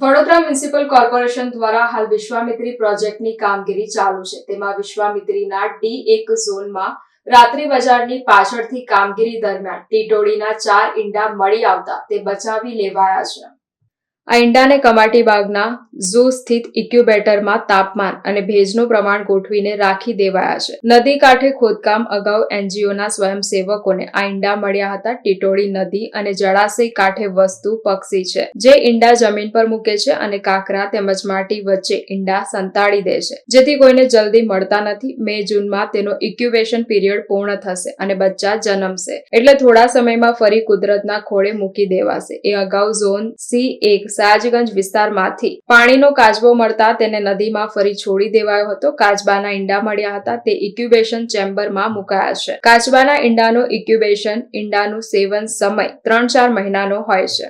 Vadodara municipal corporation દ્વારા હાલ વિશ્વામિત્રી પ્રોજેક્ટની કામગીરી ચાલુ છે. તેમાં વિશ્વામિત્રીના ડી એક ઝોનમાં રાત્રિ બજારની પાછળથી કામગીરી દરમિયાન ટીટોડીના ચાર ઈંડા મળી આવતા તે બચાવી લેવાયા છે. આ ઈંડાને કમાટી બાગના ઝૂ સ્થિત ઇક્યુબેટરમાં તાપમાન અને ભેજનું પ્રમાણ ગોઠવીને રાખી દેવાયા છે. નદી કાંઠે ખોદકામ અગાઉ એનજીઓના સ્વયંસેવકોને આ ઈંડા મળ્યા હતા. ટીટોળી નદી અને જળાશય કાંઠે વસ્તુ પક્ષી છે, જે ઈંડા જમીન પર મૂકે છે અને કાંકરા તેમજ માટી વચ્ચે ઈંડા સંતાડી દે છે. જેથી કોઈને જલ્દી મળતા નથી. મે જૂનમાં તેનો ઇક્યુબેશન પીરિયડ પૂર્ણ થશે અને બચ્ચા જન્મશે. એટલે થોડા સમયમાં ફરી કુદરતના ખોળે મૂકી દેવાશે. એ અગાઉ ઝોન સી એક સયાજગંજ વિસ્તારમાંથી પાણીનો કાચબો મળતા તેને નદીમાં ફરી છોડી દેવાયો હતો. કાચબાના ઈંડા મળ્યા હતા. તે ઇક્યુબેશન ચેમ્બરમાં મુકાયા છે. કાચબાના ઈંડાનો ઇક્યુબેશન ઈંડાનું સેવન સમય ત્રણ ચાર મહિનાનો હોય છે.